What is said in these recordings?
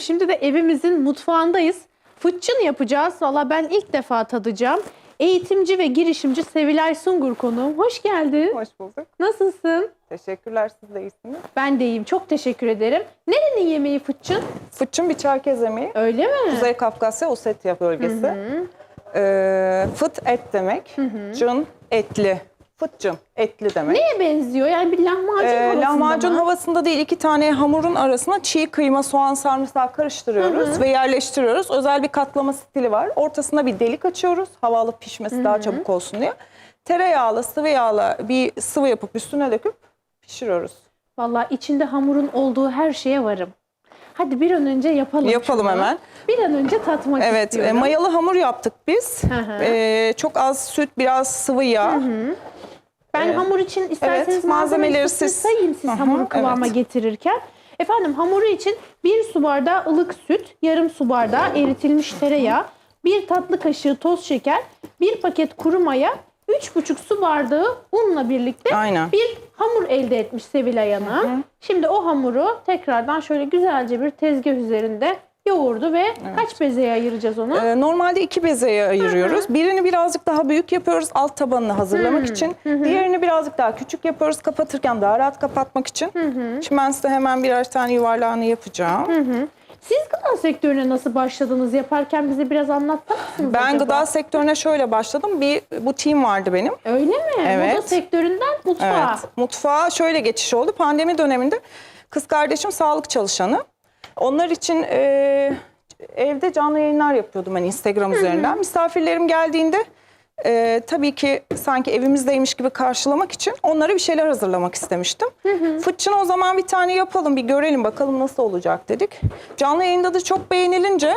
Efendim şimdi de evimizin mutfağındayız. Fıçın yapacağız. Valla ben ilk defa tadacağım. Eğitimci ve girişimci Sevilay Sungur konuğum. Hoş geldin. Hoş bulduk. Nasılsın? Teşekkürler siz de iyisiniz. Ben de iyiyim. Çok teşekkür ederim. Nerenin yemeği fıçın? Fıçın bir Çerkez yemeği. Öyle mi? Kuzey Kafkasya Ossetya bölgesi. Ee, fıt et demek. Cın etli. Fıtcın etli demek. Neye benziyor? Yani bir lahmacun Ee, havasında lahmacun mı? havasında değil iki tane hamurun arasına çiğ kıyma, soğan, sarımsak karıştırıyoruz ve yerleştiriyoruz. Özel bir katlama stili var. Ortasına bir delik açıyoruz. Havalı pişmesi daha çabuk olsun diye. Tereyağlı, sıvı yağla bir sıvı yapıp üstüne döküp pişiriyoruz. Valla içinde hamurun olduğu her şeye varım. Hadi bir an önce yapalım. Yapalım şunu. hemen. Bir an önce tatmak Evet, e, istiyorum. mayalı hamur yaptık biz. hı. E, çok az süt, biraz sıvı yağ. Ben Evet. hamur için isterseniz Evet, malzemeleri siz sayayım siz hı, hamuru kıvama evet. getirirken. Efendim hamuru için bir su bardağı ılık süt, yarım su bardağı eritilmiş tereyağı, bir tatlı kaşığı toz şeker, bir paket kuru maya, üç buçuk su bardağı unla birlikte Aynen. bir hamur elde etmiş Sevilay Hanım. Şimdi o hamuru tekrardan şöyle güzelce bir tezgah üzerinde yoğurdu ve kaç bezeye ayıracağız onu? E, normalde iki bezeye ayırıyoruz. Birini birazcık daha büyük yapıyoruz alt tabanını hazırlamak için. Diğerini birazcık daha küçük yapıyoruz kapatırken daha rahat kapatmak için. Şimdi ben size hemen birer tane yuvarlağını yapacağım. Siz gıda sektörüne nasıl başladınız? Yaparken bize biraz anlatır mısınız Ben acaba? gıda sektörüne şöyle başladım. Bir butiğim vardı benim. Öyle mi? Evet. Moda sektöründen mutfağa. Evet. Mutfağa şöyle geçiş oldu. Pandemi döneminde kız kardeşim sağlık çalışanı. Onlar için e, evde canlı yayınlar yapıyordum ben Instagram üzerinden. Misafirlerim geldiğinde e, tabii ki sanki evimizdeymiş gibi karşılamak için onlara bir şeyler hazırlamak istemiştim. Fıçın o zaman bir tane yapalım bir görelim bakalım nasıl olacak dedik. Canlı yayında da çok beğenilince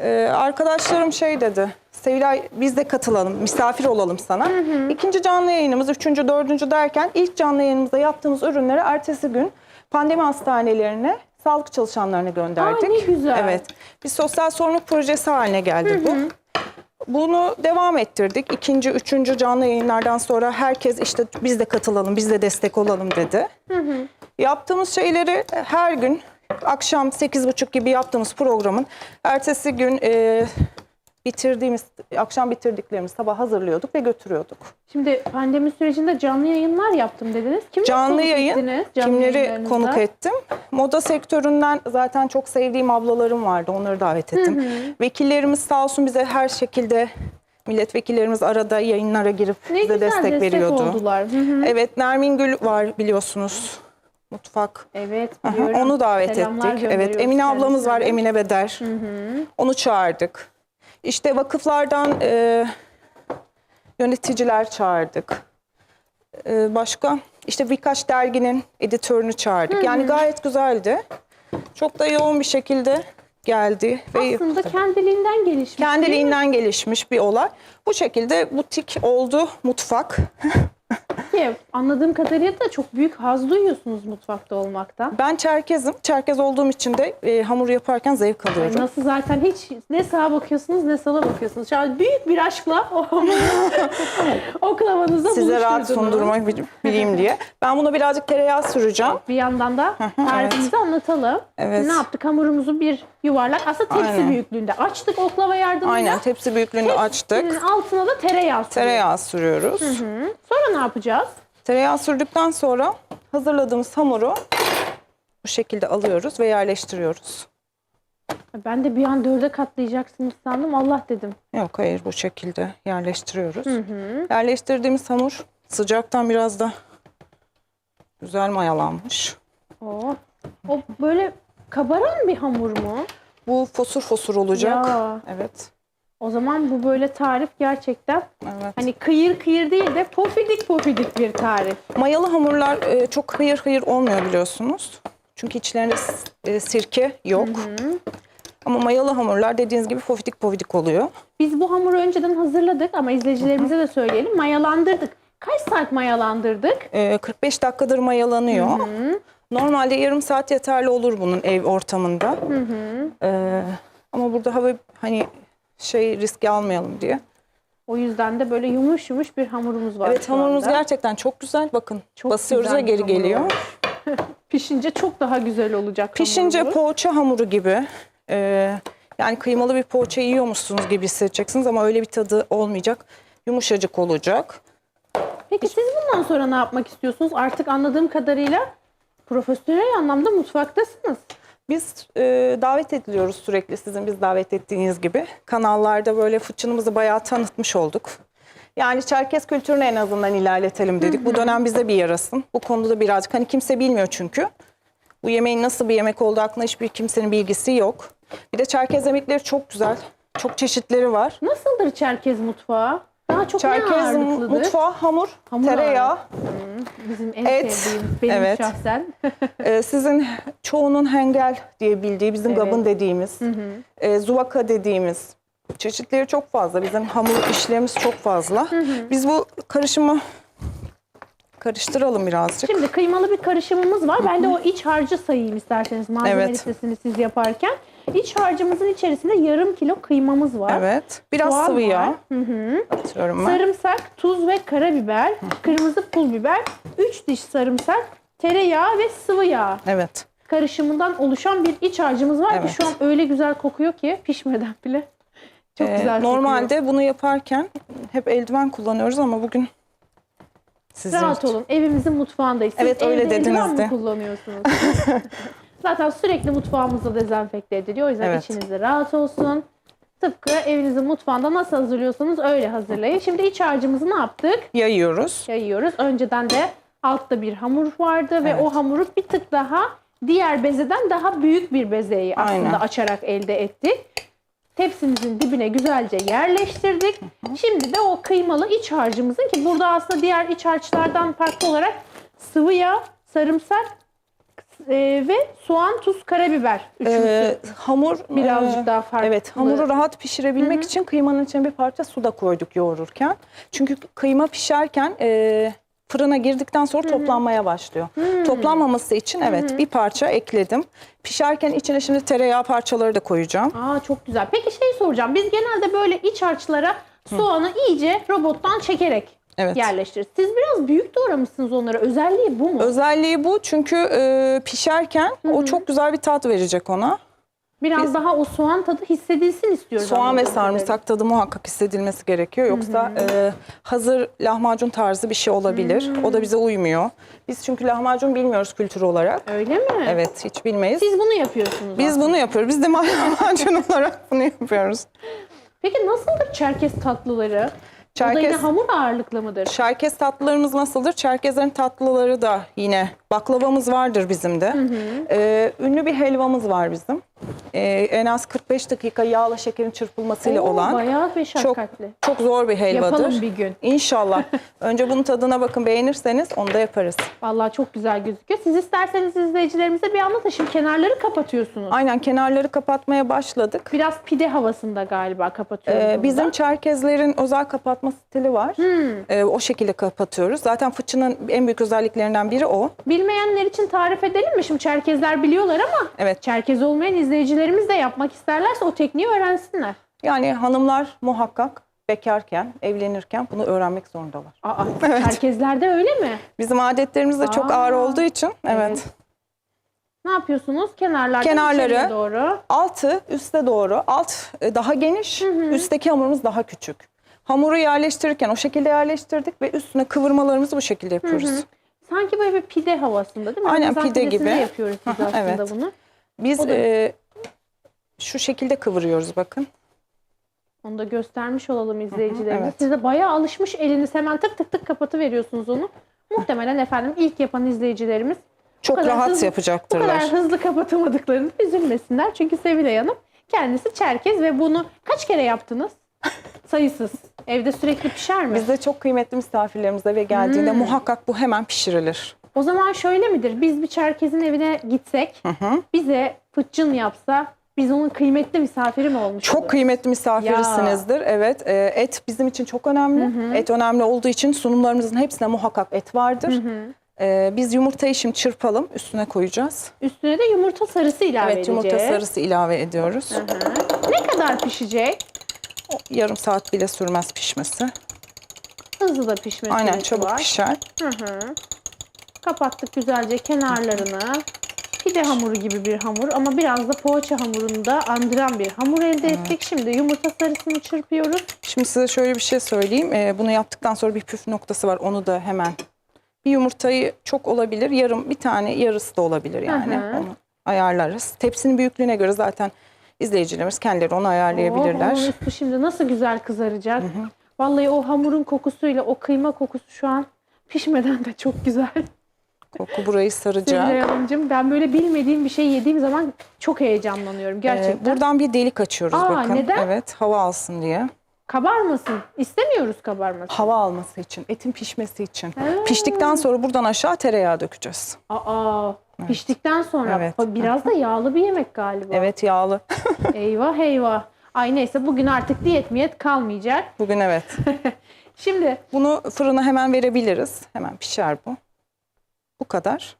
ee, arkadaşlarım şey dedi. Sevilay biz de katılalım, misafir olalım sana. İkinci canlı yayınımız, üçüncü, dördüncü derken ilk canlı yayınımızda yaptığımız ürünleri ertesi gün pandemi hastanelerine, sağlık çalışanlarına gönderdik. Aa, ne güzel. Evet. Bir sosyal sorumluluk projesi haline geldi bu. Bunu devam ettirdik. İkinci, üçüncü canlı yayınlardan sonra herkes işte biz de katılalım, biz de destek olalım dedi. Yaptığımız şeyleri her gün akşam 8.30 gibi yaptığımız programın ertesi gün e, bitirdiğimiz, akşam bitirdiklerimizi sabah hazırlıyorduk ve götürüyorduk. Şimdi pandemi sürecinde canlı yayınlar yaptım dediniz. Kimleri Canlı yayın, ettiniz canlı kimleri konuk ettim? Moda sektöründen zaten çok sevdiğim ablalarım vardı, onları davet ettim. Vekillerimiz sağ olsun bize her şekilde, milletvekillerimiz arada yayınlara girip Ne bize güzel destek, veriyordu. oldular. Hı hı. Evet, Nermin Gül var biliyorsunuz. Mutfak Evet biliyorum. Onu davet Selamlar ettik. Evet, Emine ablamız var. Emine Beder. Onu çağırdık. İşte vakıflardan e, yöneticiler çağırdık. E, başka işte birkaç derginin editörünü çağırdık. Yani gayet güzeldi. Çok da yoğun bir şekilde geldi ve Aslında kendiliğinden gelişmiş. kendiliğinden gelişmiş bir olay. Bu şekilde butik oldu, mutfak. Ki Anladığım kadarıyla da çok büyük haz duyuyorsunuz mutfakta olmaktan. Ben Çerkez'im. Çerkez olduğum için de e, hamur yaparken zevk alıyorum. Nasıl zaten hiç ne sağa bakıyorsunuz ne sola bakıyorsunuz. Şu büyük bir aşkla o oklavanızda Size rahat sundurmak bil- bileyim diye. Ben buna birazcık tereyağı süreceğim. Bir yandan da tarifimizi anlatalım. Evet. Ne yaptık? Hamurumuzu bir yuvarlak aslında tepsi Aynen. büyüklüğünde açtık oklava yardımıyla. Aynen tepsi büyüklüğünde açtık. Tepsinin altına da tereyağı sürüyoruz. Tereyağı sürüyoruz. Sonra ne yapacağız? Tereyağı sürdükten sonra hazırladığımız hamuru bu şekilde alıyoruz ve yerleştiriyoruz. Ben de bir an dörde katlayacaksınız sandım. Allah dedim. Yok hayır bu şekilde yerleştiriyoruz. Yerleştirdiğimiz hamur sıcaktan biraz da güzel mayalanmış. Oo. O böyle kabaran bir hamur mu? Bu fosur fosur olacak. Ya. Evet. O zaman bu böyle tarif gerçekten Evet. hani kıyır kıyır değil de pofidik pofidik bir tarif. Mayalı hamurlar e, çok hayır hayır olmuyor biliyorsunuz. Çünkü içlerinde e, sirke yok. Ama mayalı hamurlar dediğiniz gibi pofidik pofidik oluyor. Biz bu hamuru önceden hazırladık ama izleyicilerimize de söyleyelim. Mayalandırdık. Kaç saat mayalandırdık? E, 45 dakikadır mayalanıyor. Normalde yarım saat yeterli olur bunun ev ortamında. E, ama burada hava hani şey riski almayalım diye. O yüzden de böyle yumuş yumuş bir hamurumuz var Evet şu hamurumuz anda. gerçekten çok güzel. Bakın Çok basıyoruz ve geri geliyor. Pişince çok daha güzel olacak Pişince hamurumuz. poğaça hamuru gibi. e, yani kıymalı bir poğaça yiyormuşsunuz gibi hissedeceksiniz ama öyle bir tadı olmayacak. Yumuşacık olacak. Peki siz bundan sonra ne yapmak istiyorsunuz? Artık anladığım kadarıyla profesyonel anlamda mutfaktasınız. Biz e, davet ediliyoruz sürekli sizin biz davet ettiğiniz gibi. Kanallarda böyle fıçınımızı bayağı tanıtmış olduk. Yani Çerkez kültürünü en azından ilerletelim dedik. Bu dönem bize bir yarasın. Bu konuda da birazcık hani kimse bilmiyor çünkü. Bu yemeğin nasıl bir yemek olduğu hakkında hiçbir kimsenin bilgisi yok. Bir de Çerkez yemekleri çok güzel. Çok çeşitleri var. Nasıldır Çerkez mutfağı? Daha çok Çerkez mutfağı hamur, Hamur tereyağı. Bizim en et, benim evet. şahsen. Ee, sizin çoğunun hengel diye bildiği, bizim Evet. gabın dediğimiz, e, zuvaka dediğimiz çeşitleri çok fazla. Bizim hamur işlerimiz çok fazla. Biz bu karışımı karıştıralım birazcık. Şimdi kıymalı bir karışımımız var. Ben de o iç harcı sayayım isterseniz malzeme Evet. listesini siz yaparken. İç harcımızın içerisinde yarım kilo kıymamız var. Evet. Biraz Soğan sıvı yağ atıyorum ben. Sarımsak, tuz ve karabiber, kırmızı pul biber, 3 diş sarımsak, tereyağı ve sıvı yağ Evet. karışımından oluşan bir iç harcımız var Evet. ki şu an öyle güzel kokuyor ki pişmeden bile. Çok Ee, güzel kokuyor. normalde bunu yaparken hep eldiven kullanıyoruz ama bugün sizin Rahat için. olun. Evimizin mutfağındayız. Siz Evet, öyle dediniz de. kullanıyorsunuz? Zaten sürekli mutfağımızda dezenfekte ediliyor. O yüzden Evet. içinizde rahat olsun. Tıpkı evinizin mutfağında nasıl hazırlıyorsanız öyle hazırlayın. Şimdi iç harcımızı ne yaptık? Yayıyoruz. Yayıyoruz. Önceden de altta bir hamur vardı ve Evet. o hamuru bir tık daha diğer bezeden daha büyük bir bezeyi aslında Aynen. açarak elde ettik. Tepsimizin dibine güzelce yerleştirdik. Şimdi de o kıymalı iç harcımızın ki burada aslında diğer iç harçlardan farklı olarak sıvı yağ, sarımsak e, ve soğan, tuz, karabiber üçlüsü. Ee, hamur Birazcık e, daha farklı. Evet, hamuru rahat pişirebilmek için kıymanın içine bir parça su da koyduk yoğururken. Çünkü kıyma pişerken e, fırına girdikten sonra toplanmaya başlıyor. Toplanmaması için evet bir parça ekledim. Pişerken içine şimdi tereyağı parçaları da koyacağım. Aa çok güzel. Peki şey soracağım. Biz genelde böyle iç harçlara soğanı iyice robottan çekerek Evet. yerleştiririz. Siz biraz büyük doğramışsınız onları. Özelliği bu mu? Özelliği bu çünkü e, pişerken o çok güzel bir tat verecek ona. biraz daha o soğan tadı hissedilsin istiyoruz. Soğan ve sarımsak tadı muhakkak hissedilmesi gerekiyor. Yoksa e, hazır lahmacun tarzı bir şey olabilir. O da bize uymuyor. Biz çünkü lahmacun bilmiyoruz kültür olarak. Öyle mi? Evet hiç bilmeyiz. Siz bunu yapıyorsunuz. Biz aslında. bunu yapıyoruz. Biz de lahmacun olarak bunu yapıyoruz. Peki nasıldır Çerkez tatlıları? O da yine Çerkez, hamur ağırlıklı mıdır? Çerkez tatlılarımız nasıldır? Çerkezlerin tatlıları da yine baklavamız vardır bizim de. Ee, ünlü bir helvamız var bizim. Ee, en az 45 dakika yağla şekerin çırpılmasıyla Oo, olan. Bayağı Çok meşakkatli. çok zor bir helvadır. Yapalım bir gün. İnşallah. Önce bunun tadına bakın beğenirseniz onu da yaparız. Vallahi çok güzel gözüküyor. Siz isterseniz izleyicilerimize bir anlatın. Şimdi kenarları kapatıyorsunuz. Aynen kenarları kapatmaya başladık. Biraz pide havasında galiba kapatıyoruz. Ee, bizim da. Çerkezlerin özel kapatma stili var. Hmm. Ee, o şekilde kapatıyoruz. Zaten fıçının en büyük özelliklerinden biri o. Bilmeyenler için tarif edelim mi? Şimdi Çerkezler biliyorlar ama Evet. Çerkez olmayan izleyicilerimiz de yapmak isterlerse o tekniği öğrensinler. Yani hanımlar muhakkak bekarken, evlenirken bunu öğrenmek zorundalar. Aa, Çerkezlerde öyle mi? Bizim adetlerimiz de çok Aa. ağır olduğu için evet. Evet. Ne yapıyorsunuz? Kenarlardan Kenarları. doğru. Altı üste doğru. Alt e, daha geniş, üstteki hamurumuz daha küçük. Hamuru yerleştirirken o şekilde yerleştirdik ve üstüne kıvırmalarımızı bu şekilde yapıyoruz. Sanki böyle bir pide havasında değil mi? Aynen, Ramazan pide pidesinde gibi. yapıyoruz biz aslında evet. bunu. Biz da- e, şu şekilde kıvırıyoruz bakın. Onu da göstermiş olalım izleyicilerimize. evet. Siz de bayağı alışmış eliniz hemen tık tık tık kapatı veriyorsunuz onu. Muhtemelen efendim ilk yapan izleyicilerimiz Çok rahat hızlı- bu yapacaktırlar. kadar hızlı kapatamadıklarını üzülmesinler. Çünkü Sevilay Hanım kendisi Çerkez ve bunu kaç kere yaptınız? Sayısız. Evde sürekli pişer mi? Bizde çok kıymetli misafirlerimiz eve geldiğinde Hmm. muhakkak bu hemen pişirilir. O zaman şöyle midir? Biz bir Çerkez'in evine gitsek, bize fıçın yapsa biz onun kıymetli misafiri mi olmuş Çok kıymetli misafirisinizdir. Evet, e, et bizim için çok önemli. Et önemli olduğu için sunumlarımızın hepsine muhakkak et vardır. E, biz yumurtayı şimdi çırpalım, üstüne koyacağız. Üstüne de yumurta sarısı ilave Evet, yumurta edeceğiz. sarısı ilave ediyoruz. Hı hı. Ne kadar pişecek? O Yarım saat bile sürmez pişmesi. Hızlı da pişme Aynen çabuk var. pişer. Hı hı. Kapattık güzelce kenarlarını. Pide hamuru gibi bir hamur ama biraz da poğaça hamurunu da andıran bir hamur elde ettik. Şimdi yumurta sarısını çırpıyoruz. Şimdi size şöyle bir şey söyleyeyim. Ee, bunu yaptıktan sonra bir püf noktası var. Onu da hemen. Bir yumurtayı çok olabilir. Yarım bir tane yarısı da olabilir yani. Hı. Onu ayarlarız. Tepsinin büyüklüğüne göre zaten izleyicilerimiz kendileri onu ayarlayabilirler. Onun üstü şimdi nasıl güzel kızaracak. Vallahi o hamurun kokusuyla o kıyma kokusu şu an pişmeden de çok güzel. Koku burayı saracak. Sevilay Hanımcığım ben böyle bilmediğim bir şey yediğim zaman çok heyecanlanıyorum Ee, gerçekten. buradan bir delik açıyoruz Aa, bakın. neden? Evet, hava alsın diye. Kabarmasın. İstemiyoruz kabarmasın. Hava alması için, etin pişmesi için. Ha. Piştikten sonra buradan aşağı tereyağı dökeceğiz. Aa, piştikten sonra Evet. Biraz da yağlı bir yemek galiba. Evet, yağlı. Eyvah eyvah. Ay neyse bugün artık diyet miyet kalmayacak. Bugün evet. Şimdi Bunu fırına hemen verebiliriz. Hemen pişer bu. Bu kadar.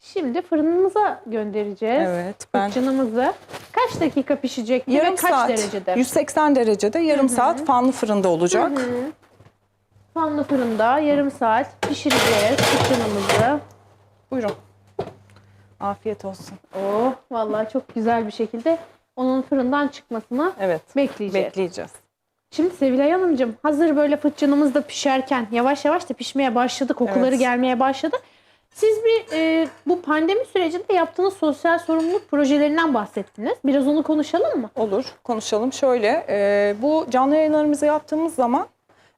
şimdi fırınımıza göndereceğiz. Evet, ben Fırçınımızı. Kaç dakika pişecek? yarım kaç saat, derecede? 180 derecede yarım saat fanlı fırında olacak. Hı. Fanlı fırında yarım saat pişireceğiz fırçınımızı. Buyurun. Afiyet olsun. Oh vallahi çok güzel bir şekilde onun fırından çıkmasını Evet. bekleyeceğiz. Bekleyeceğiz. Şimdi Sevilay Hanımcığım hazır böyle fıçınımız da pişerken yavaş yavaş da pişmeye başladı. Kokuları Evet. gelmeye başladı. Siz bir e, bu pandemi sürecinde yaptığınız sosyal sorumluluk projelerinden bahsettiniz. Biraz onu konuşalım mı? Olur. Konuşalım. Şöyle, e, bu canlı yayınlarımızı yaptığımız zaman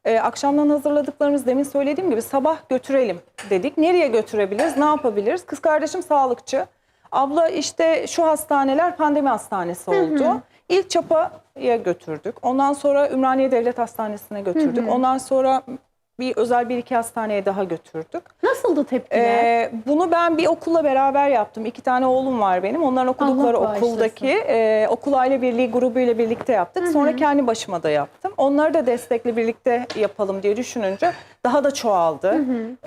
e, akşamdan hazırladıklarımız demin söylediğim gibi sabah götürelim dedik. Nereye götürebiliriz? Ne yapabiliriz? Kız kardeşim sağlıkçı. Abla işte şu hastaneler pandemi hastanesi oldu. İlk çapaya götürdük. Ondan sonra Ümraniye Devlet Hastanesi'ne götürdük. Ondan sonra bir özel bir iki hastaneye daha götürdük. Nasıldı tepkiler? Ee, bunu ben bir okulla beraber yaptım. İki tane oğlum var benim. Onların okudukları Allah okuldaki e, okul aile birliği grubuyla birlikte yaptık. Sonra kendi başıma da yaptım. Onları da destekle birlikte yapalım diye düşününce daha da çoğaldı.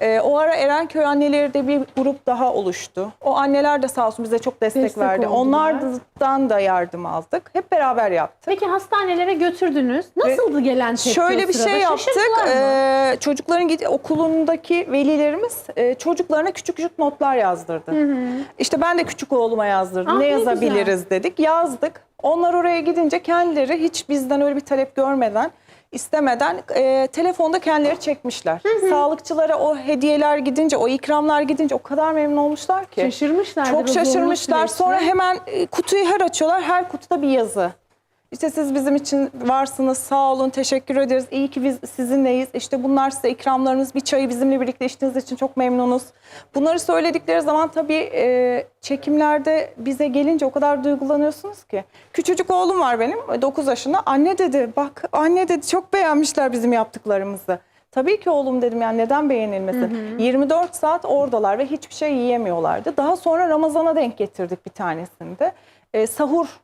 Ee, o ara Erenköy anneleri de bir grup daha oluştu. O anneler de sağ olsun bize çok destek, Destek verdi. oldular. Onlardan da yardım aldık. Hep beraber yaptık. Peki hastanelere götürdünüz. Nasıldı gelen tepki Şöyle bir şey yaptık. Çocukların okulundaki velilerimiz e, çocuklarına küçük küçük notlar yazdırdı. İşte ben de küçük oğluma yazdırdım. Ah, ne ne yazabiliriz dedik. Yazdık. Onlar oraya gidince kendileri hiç bizden öyle bir talep görmeden istemeden e, telefonda kendileri çekmişler. Sağlıkçılara o hediyeler gidince, o ikramlar gidince o kadar memnun olmuşlar ki. Şaşırmışlar. Çok şaşırmışlar. Sonra hemen e, kutuyu her açıyorlar. Her kutuda bir yazı. İşte siz bizim için varsınız. Sağ olun. Teşekkür ederiz. İyi ki biz sizinleyiz. İşte bunlar size ikramlarımız. Bir çayı bizimle birlikte içtiğiniz için çok memnunuz. Bunları söyledikleri zaman tabii e, çekimlerde bize gelince o kadar duygulanıyorsunuz ki. Küçücük oğlum var benim. 9 yaşında. Anne dedi bak anne dedi çok beğenmişler bizim yaptıklarımızı. Tabii ki oğlum dedim yani neden beğenilmesin? 24 saat oradalar ve hiçbir şey yiyemiyorlardı. Daha sonra Ramazan'a denk getirdik bir tanesinde. E, sahur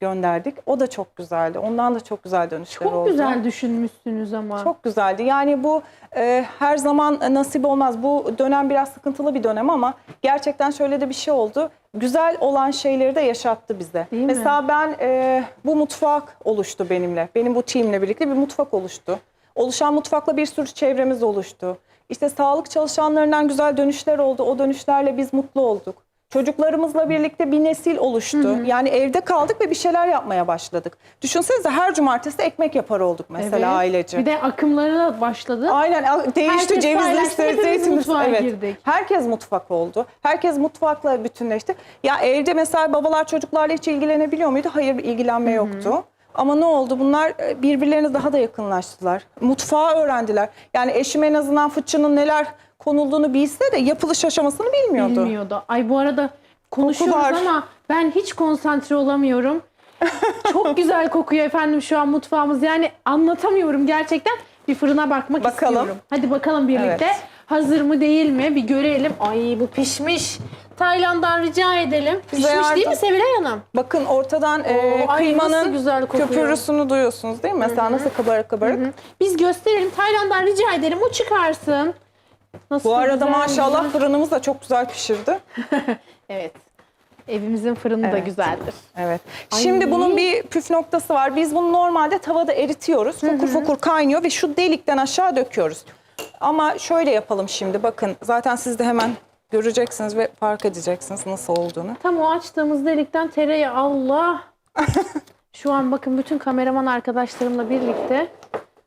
gönderdik. O da çok güzeldi. Ondan da çok güzel dönüşler Çok oldu. güzel düşünmüşsünüz ama. Çok güzeldi. Yani bu e, her zaman nasip olmaz. Bu dönem biraz sıkıntılı bir dönem ama gerçekten şöyle de bir şey oldu. Güzel olan şeyleri de yaşattı bize. Değil mi? Mesela ben e, bu mutfak oluştu benimle. Benim bu teamle birlikte bir mutfak oluştu. Oluşan mutfakla bir sürü çevremiz oluştu. İşte sağlık çalışanlarından güzel dönüşler oldu. O dönüşlerle biz mutlu olduk. Çocuklarımızla birlikte bir nesil oluştu. Yani evde kaldık ve bir şeyler yapmaya başladık. Düşünsenize her cumartesi ekmek yapar olduk mesela Evet. ailece. Bir de akımları başladı. Aynen değişti cevizli zeytinli. Evet. girdik. Herkes mutfak oldu. Herkes mutfakla bütünleşti. Ya evde mesela babalar çocuklarla hiç ilgilenebiliyor muydu? Hayır ilgilenme yoktu. Ama ne oldu? Bunlar e, birbirlerine daha da yakınlaştılar. Mutfağı öğrendiler. Yani eşim en azından fıçının neler konulduğunu bilse de yapılış aşamasını bilmiyordu. Bilmiyordu. Ay bu arada konuşuyoruz ama ben hiç konsantre olamıyorum. Çok güzel kokuyor efendim şu an mutfağımız. Yani anlatamıyorum gerçekten. Bir fırına bakmak Bakalım. istiyorum. Hadi bakalım birlikte. Evet. Hazır mı değil mi bir görelim. Ay bu pişmiş. Tayland'dan rica edelim. Pişmiş değil mi yardım- Sevilay Hanım? Bakın ortadan e, ay nasıl kıymanın güzel kokuyor. köpürüsünü duyuyorsunuz değil mi? Mesela nasıl kabarık kabarık. Biz gösterelim. Tayland'dan rica edelim. O çıkarsın. Nasıl Bu arada güzel, maşallah güzel. fırınımız da çok güzel pişirdi. Evet. Evimizin fırını da Evet. güzeldir. Evet. Ay. Şimdi bunun bir püf noktası var. Biz bunu normalde tavada eritiyoruz. Fokur fokur kaynıyor ve şu delikten aşağı döküyoruz. Ama şöyle yapalım şimdi. Bakın zaten siz de hemen göreceksiniz ve fark edeceksiniz nasıl olduğunu. Tam o açtığımız delikten tereyağı Allah. Şu an bakın bütün kameraman arkadaşlarımla birlikte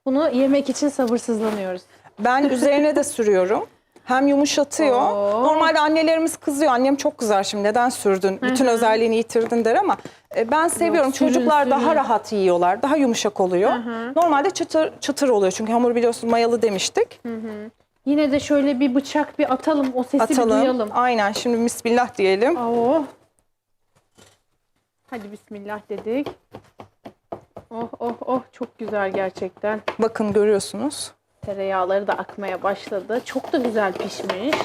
bunu yemek için sabırsızlanıyoruz. Ben üzerine de sürüyorum. Hem yumuşatıyor. Oo. Normalde annelerimiz kızıyor. Annem çok kızar şimdi neden sürdün? Bütün özelliğini yitirdin der ama e, ben seviyorum. sürün, Çocuklar daha sürün. rahat yiyorlar. Daha yumuşak oluyor. Normalde çıtır çıtır oluyor. Çünkü hamur biliyorsun mayalı demiştik. Yine de şöyle bir bıçak bir atalım o sesi bir Atalım. duyalım. Aynen. Şimdi bismillah diyelim. Oo. Hadi bismillah dedik. Oh oh oh çok güzel gerçekten. Bakın görüyorsunuz. Tereyağları da akmaya başladı. Çok da güzel pişmiş.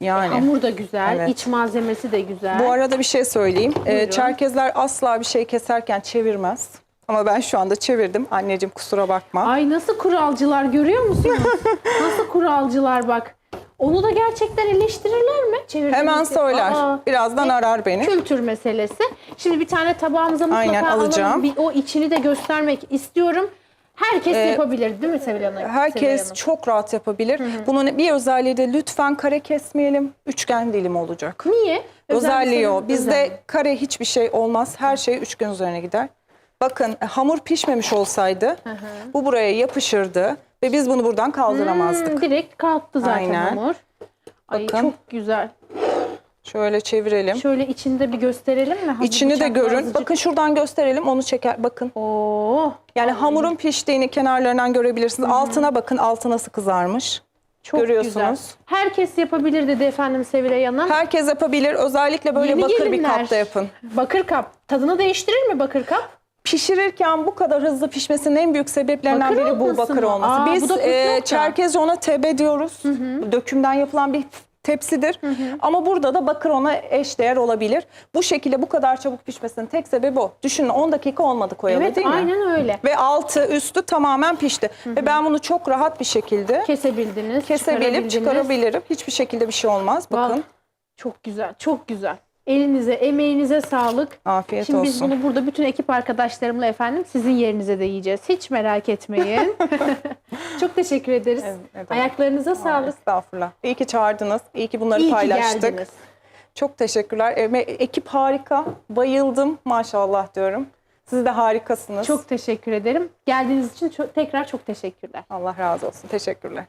Yani. Hamur da güzel, Evet. iç malzemesi de güzel. Bu arada bir şey söyleyeyim. Ee, Buyurun. Çerkezler asla bir şey keserken çevirmez. Ama ben şu anda çevirdim. Anneciğim kusura bakma. Ay nasıl kuralcılar görüyor musunuz? nasıl kuralcılar bak. Onu da gerçekten eleştirirler mi? Çevirdiğiniz Hemen şey- söyler. Aa, Birazdan e, arar beni. Kültür meselesi. Şimdi bir tane tabağımıza mutlaka Aynen, alalım. alacağım. Bir, o içini de göstermek istiyorum. Herkes Ee, yapabilir değil mi Sevil Hanım? Sevil Herkes Hanım? çok rahat yapabilir. Bunun bir özelliği de lütfen kare kesmeyelim. Üçgen dilim olacak. Niye? Özel bir Özelliği o. Bizde özel mi? kare hiçbir şey olmaz. Her şey üçgen üzerine gider. Bakın hamur pişmemiş olsaydı bu buraya yapışırdı ve biz bunu buradan kaldıramazdık. Hmm, direkt kalktı zaten Aynen. hamur. Ay Bakın. çok güzel. Şöyle çevirelim. Şöyle içinde bir gösterelim mi? İçini de görün. azıcık- Bakın şuradan gösterelim. Onu çeker. Bakın. Oo, Yani hamurun piştiğini kenarlarından görebilirsiniz. Altına bakın. Altı nasıl kızarmış. çok Görüyorsunuz. güzel. Herkes yapabilir dedi efendim Sevilay Hanım. Herkes yapabilir. Özellikle böyle Yeni bakır bir gelinler. kapta yapın. Bakır kap. Tadını değiştirir mi bakır kap? Pişirirken bu kadar hızlı pişmesinin en büyük sebeplerinden Bakır biri bu olması bakır mı? olması. Aa, bu Biz da püf e. Çerkezce ona tebe diyoruz. Dökümden yapılan bir tepsidir. Ama burada da bakır ona eşdeğer olabilir. Bu şekilde bu kadar çabuk pişmesinin tek sebebi o. Düşünün 10 dakika olmadı koyalı Evet değil mi? aynen öyle. Ve altı üstü tamamen pişti. Ve ben bunu çok rahat bir şekilde Kesebildiniz, kesebilip çıkarabildiniz. çıkarabilirim. Hiçbir şekilde bir şey olmaz. Bakın. Vallahi Çok güzel, çok güzel. Elinize, emeğinize sağlık. Afiyet Şimdi biz olsun. bunu burada bütün ekip arkadaşlarımla efendim sizin yerinize de yiyeceğiz. Hiç merak etmeyin. çok teşekkür ederiz. Evet, demek. Ayaklarınıza sağlık. Estağfurullah. İyi ki çağırdınız. İyi ki bunları İyi ki paylaştık. geldiniz. Çok teşekkürler. E, Ekip harika. Bayıldım maşallah diyorum. Siz de harikasınız. Çok teşekkür ederim. Geldiğiniz için çok, tekrar çok teşekkürler. Allah razı olsun. Teşekkürler.